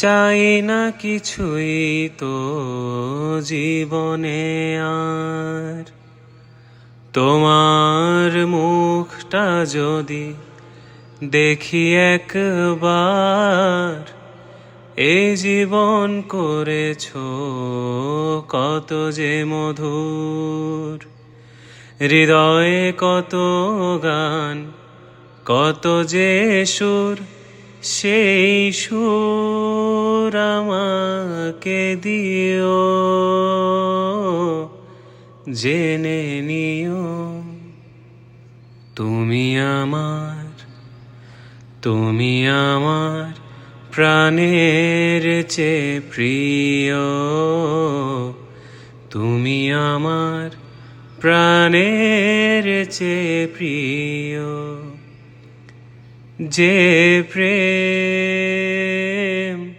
চাই না কিছুই তো জীবনে আর। তোমার মুখটা যদি দেখি একবার এই জীবন করেছ কত যে মধুর। হৃদয়ে কত গান, কত যে সুর সেই সুর আমাকে দিও, জেনে নিও তুমি আমার তুমি আমার প্রাণের চেয়ে প্রিয়। তুমি আমার প্রাণের চেয়ে প্রিয়। যে প্রেম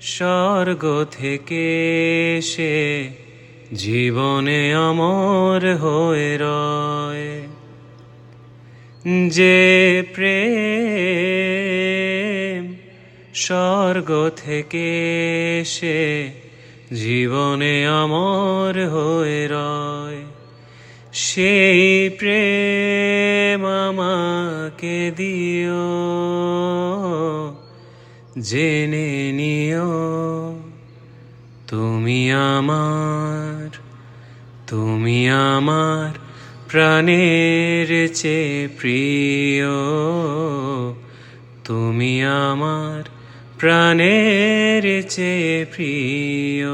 স্বর্গ থেকে সে জীবনে অমর হয়ে রয়। যে প্রেম স্বর্গ থেকে সে জীবনে অমর হয়ে রয়। সেই প্রেম আমাকে দিও, জেনে নিও তুমি আমার তুমি আমার প্রাণের চেয়ে প্রিয়, তুমি আমার প্রাণের চেয়ে প্রিয়।